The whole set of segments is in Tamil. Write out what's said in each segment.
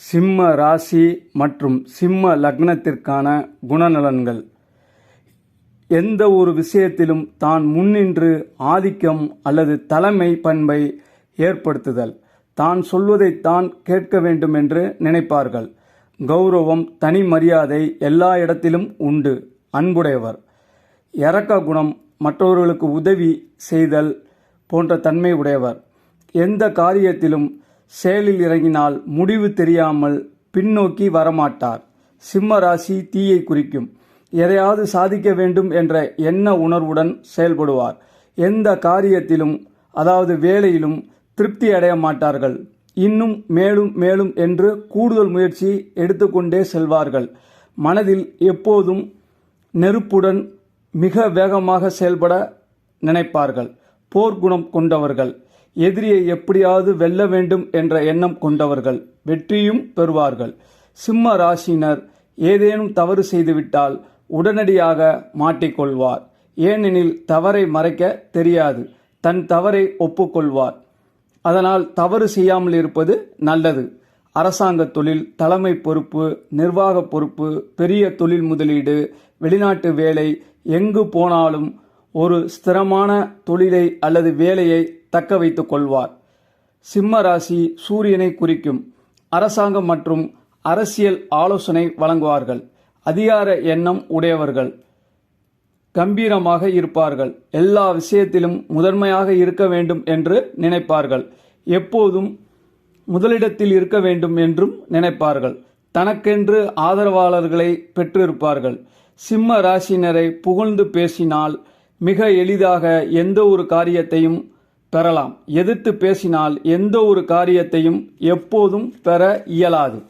சிம்ம ராசி மற்றும் சிம்ம லக்னத்திற்கான குணநலன்கள். எந்த ஒரு விஷயத்திலும் தான் முன்னின்று ஆதிக்கம் அல்லது தலைமை பண்பை ஏற்படுத்துதல். தான் சொல்வதை தான் கேட்க வேண்டும் என்று நினைப்பார்கள். கௌரவம் தனி மரியாதை எல்லா இடத்திலும் உண்டு. அன்புடையவர். இறக்க குணம் மற்றவர்களுக்கு உதவி செய்தல் போன்ற தன்மை உடையவர். எந்த காரியத்திலும் செயலில் இறங்கினால் முடிவு தெரியாமல் பின்னோக்கி வரமாட்டார். சிம்ம ராசி தீயை குறிக்கும். எதையாவது சாதிக்க வேண்டும் என்ற எண்ண உணர்வுடன் செயல்படுவார். எந்த காரியத்திலும் அதாவது வேலையிலும் திருப்தி அடைய மாட்டார்கள். இன்னும் மேலும் மேலும் என்று கூடுதல் முயற்சி எடுத்துக்கொண்டே செல்வார்கள். மனதில் எப்போதும் நெருப்புடன் மிக வேகமாக செயல்பட நினைப்பார்கள். போர்க்குணம் கொண்டவர்கள். எதிரியை எப்படியாவது வெல்ல வேண்டும் என்ற எண்ணம் கொண்டவர்கள் வெற்றியும் பெறுவார்கள். சிம்ம ராசியினர் ஏதேனும் தவறு செய்துவிட்டால் உடனடியாக மாட்டிக்கொள்வார். ஏனெனில் தவறை மறைக்க தெரியாது. தன் தவறை ஒப்புக்கொள்வார். அதனால் தவறு செய்யாமல் இருப்பது நல்லது. அரசாங்க தொழில் தலைமை பொறுப்பு நிர்வாக பொறுப்பு பெரிய தொழில் முதலீடு வெளிநாட்டு வேலை எங்கு போனாலும் ஒரு ஸ்திரமான தொழிலை அல்லது வேலையை தக்க வைத்துக் கொள்வார். சிம்ம ராசி சூரியனை குறிக்கும் அரசாங்கம் மற்றும் அரசியல் ஆலோசனை வழங்குவார்கள். அதிகார எண்ணம் உடையவர்கள். கம்பீரமாக இருப்பார்கள். எல்லா விஷயத்திலும் முதன்மையாக இருக்க வேண்டும் என்று நினைப்பார்கள். எப்போதும் முதலிடத்தில் இருக்க வேண்டும் என்றும் நினைப்பார்கள். தனக்கென்று ஆதரவாளர்களை பெற்றிருப்பார்கள். சிம்ம ராசினரை புகழ்ந்து பேசினால் மிக எளிதாக எந்த ஒரு காரியத்தையும் பெறலாம். எதிர்த்து பேசினால் எந்த ஒரு காரியத்தையும் எப்போதும் பெற இயலாது.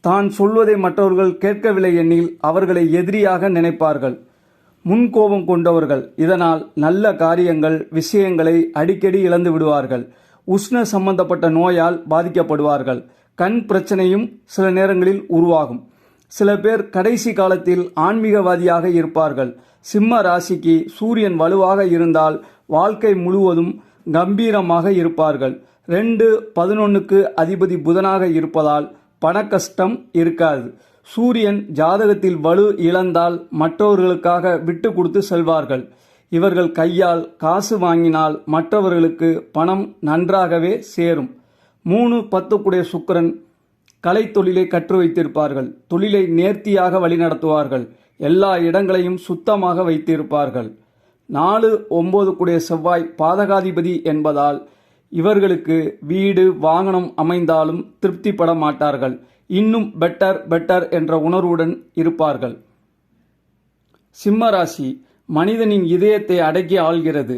தான் சொல்வதை மற்றவர்கள் கேட்கவில்லை எனில் அவர்களை எதிரியாக நினைப்பார்கள். முன்கோபம் கொண்டவர்கள். இதனால் நல்ல காரியங்கள் விஷயங்களை அடிக்கடி இழந்து விடுவார்கள். உஷ்ண சம்பந்தப்பட்ட நோயால் பாதிக்கப்படுவார்கள். கண் பிரச்சனையும் சில நேரங்களில் உருவாகும். சில பேர் கடைசி காலத்தில் ஆன்மீகவாதியாக இருப்பார்கள். சிம்ம ராசிக்கு சூரியன் வலுவாக இருந்தால் வாழ்க்கை முழுவதும் கம்பீரமாக இருப்பார்கள். ரெண்டு பதினொன்னுக்கு அதிபதி புதனாக இருப்பதால் பணக்கஷ்டம் இருக்காது. சூரியன் ஜாதகத்தில் வலு இழந்தால் மற்றவர்களுக்காக விட்டு கொடுத்து செல்வார்கள். இவர்கள் கையால் காசு வாங்கினால் மற்றவர்களுக்கு பணம் நன்றாகவே சேரும். மூணு பத்துக்குடைய சுக்கிரன் கலை தொழிலை கற்று வைத்திருப்பார்கள் தொழிலை நேர்த்தியாக வழிநடத்துவார்கள். எல்லா இடங்களையும் சுத்தமாக வைத்திருப்பார்கள். நாலு ஒன்பது கூடிய செவ்வாய் பாதகாதிபதி என்பதால் இவர்களுக்கு வீடு வாகனம் அமைந்தாலும் திருப்திப்பட மாட்டார்கள். இன்னும் பெட்டர் பெட்டர் என்ற உணர்வுடன் இருப்பார்கள். சிம்மராசி மனிதனின் இதயத்தை அடக்கி ஆள்கிறது.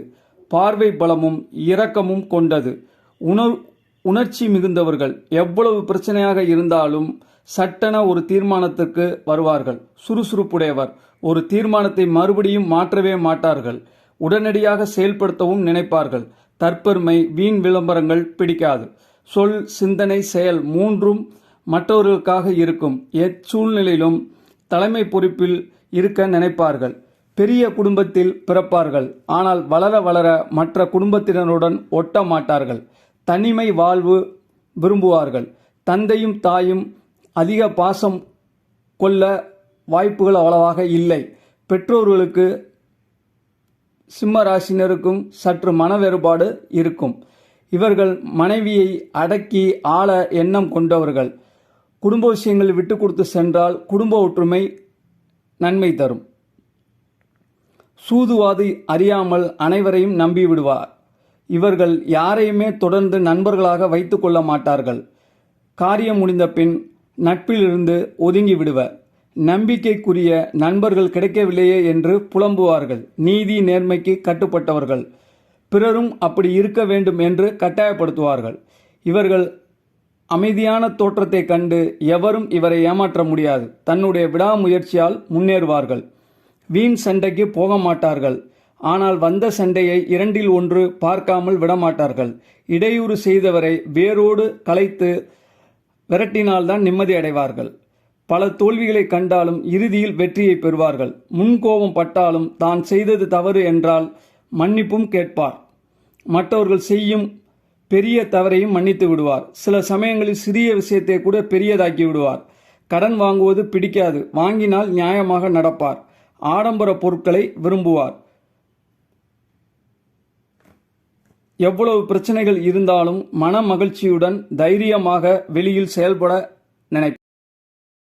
பார்வை பலமும் இரக்கமும் கொண்டது. உணர் உணர்ச்சி மிகுந்தவர்கள் எவ்வளவு பிரச்சனையாக இருந்தாலும் சட்டென ஒரு தீர்மானத்திற்கு வருவார்கள். சுறுசுறுப்புடையவர். ஒரு தீர்மானத்தை மறுபடியும் மாற்றவே மாட்டார்கள். உடனடியாக செயல்படுத்தவும் நினைப்பார்கள். தற்பெருமை வீண் விளம்பரங்கள் பிடிக்காது. சொல் சிந்தனை செயல் மூன்றும் மற்றவர்களுக்காக இருக்கும். எச்சூழ்நிலையிலும் தலைமை பொறுப்பில் இருக்க நினைப்பார்கள். பெரிய குடும்பத்தில் பிறப்பார்கள். ஆனால் வளர வளர மற்ற குடும்பத்தினருடன் ஒட்ட மாட்டார்கள். தனிமை வாழ்வு விரும்புவார்கள். தந்தையும் தாயும் அதிக பாசம் கொள்ள வாய்ப்புகள் அவ்வளவாக இல்லை. பெற்றோர்களுக்கு சிம்ம ராசினருக்கும் சற்று மன வேறுபாடு இருக்கும். இவர்கள் மனைவியை அடக்கி ஆள எண்ணம் கொண்டவர்கள். குடும்ப விஷயங்கள் விட்டு கொடுத்து சென்றால் குடும்ப ஒற்றுமை நன்மை தரும். சூதுவாது அறியாமல் அனைவரையும் நம்பி விடுவார். இவர்கள் யாரையுமே தொடர்ந்து நண்பர்களாக வைத்து கொள்ள மாட்டார்கள். காரியம் முடிந்த பின் நட்பிலிருந்து ஒதுங்கி விடுவர். நம்பிக்கைக்குரிய நண்பர்கள் கிடைக்கவில்லையே என்று புலம்புவார்கள். நீதி நேர்மைக்கு கட்டுப்பட்டவர்கள். பிறரும் அப்படி இருக்க வேண்டும் என்று கட்டாயப்படுத்துவார்கள். இவர்கள் அமைதியான தோற்றத்தை கண்டு எவரும் இவரை ஏமாற்ற முடியாது. தன்னுடைய விடாமுயற்சியால் முன்னேறுவார்கள். வீண் சண்டைக்கு போக மாட்டார்கள். ஆனால் வந்த சண்டையை இரண்டில் ஒன்று பார்க்காமல் விடமாட்டார்கள். இடையூறு செய்தவரை வேரோடு கலைத்து விரட்டினால்தான் நிம்மதி அடைவார்கள். பல தோல்விகளை கண்டாலும் இறுதியில் வெற்றியை பெறுவார்கள். முன்கோபம் பட்டாலும் தான் செய்தது தவறு என்றால் மன்னிப்பும் கேட்பார். மற்றவர்கள் செய்யும் பெரிய தவறையும் மன்னித்து விடுவார். சில சமயங்களில் சிறிய விஷயத்தை கூட பெரியதாக்கி விடுவார். கடன் வாங்குவது பிடிக்காது. வாங்கினால் நியாயமாக நடப்பார். ஆடம்பர பொருட்களை விரும்புவார். எவ்வளவு பிரச்சனைகள் இருந்தாலும் மன மகிழ்ச்சியுடன் தைரியமாக வெளியில் செயல்பட நினைப்பார்